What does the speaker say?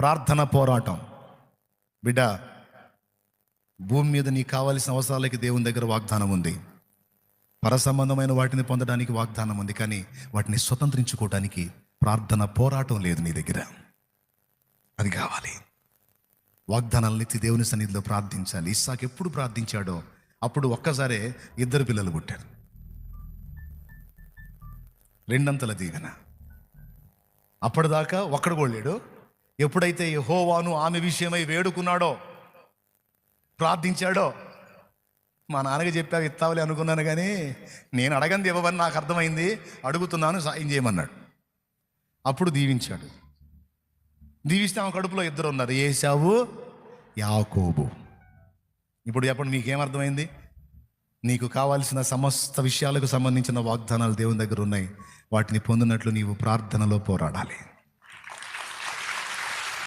ప్రార్థన పోరాటం. బిడ్డ భూమి మీద నీకు కావాల్సిన అవసరాలకి దేవుని దగ్గర వాగ్దానం ఉంది. పరసంబంధమైన వాటిని పొందడానికి వాగ్దానం ఉంది. కానీ వాటిని స్వతంత్రించుకోవడానికి ప్రార్థన పోరాటం లేదు నీ దగ్గర. అది కావాలి. వాగ్దానాలను ఎత్తి దేవుని సన్నిధిలో ప్రార్థించాలి. ఇస్సాక్ ఎప్పుడు ప్రార్థించాడో అప్పుడు ఒక్కసారే ఇద్దరు పిల్లలు పుట్టారు. రెండంతల దీవెన. అప్పటిదాకా ఒక్కడు కూడా లేడు. ఎప్పుడైతే యహోవాను ఆమె విషయమై వేడుకున్నాడో ప్రార్థించాడో మా నాన్నగా చెప్పావు ఇస్తావులే అనుకున్నాను కానీ నేను అడగంది ఇవ్వవని నాకు అర్థమైంది. అడుగుతున్నాను సాయం చేయమన్నాడు. అప్పుడు దీవించాడు. దీవిస్తే ఆమె కడుపులో ఇద్దరు ఉన్నారు. ఏసావు యాకోబు. ఇప్పుడు చెప్పండి మీకేమర్థమైంది నీకు కావాల్సిన సమస్త విషయాలకు సంబంధించిన వాగ్దానాలు దేవుని దగ్గర ఉన్నాయి. వాటిని పొందినట్లు నీవు ప్రార్థనలో పోరాడాలి.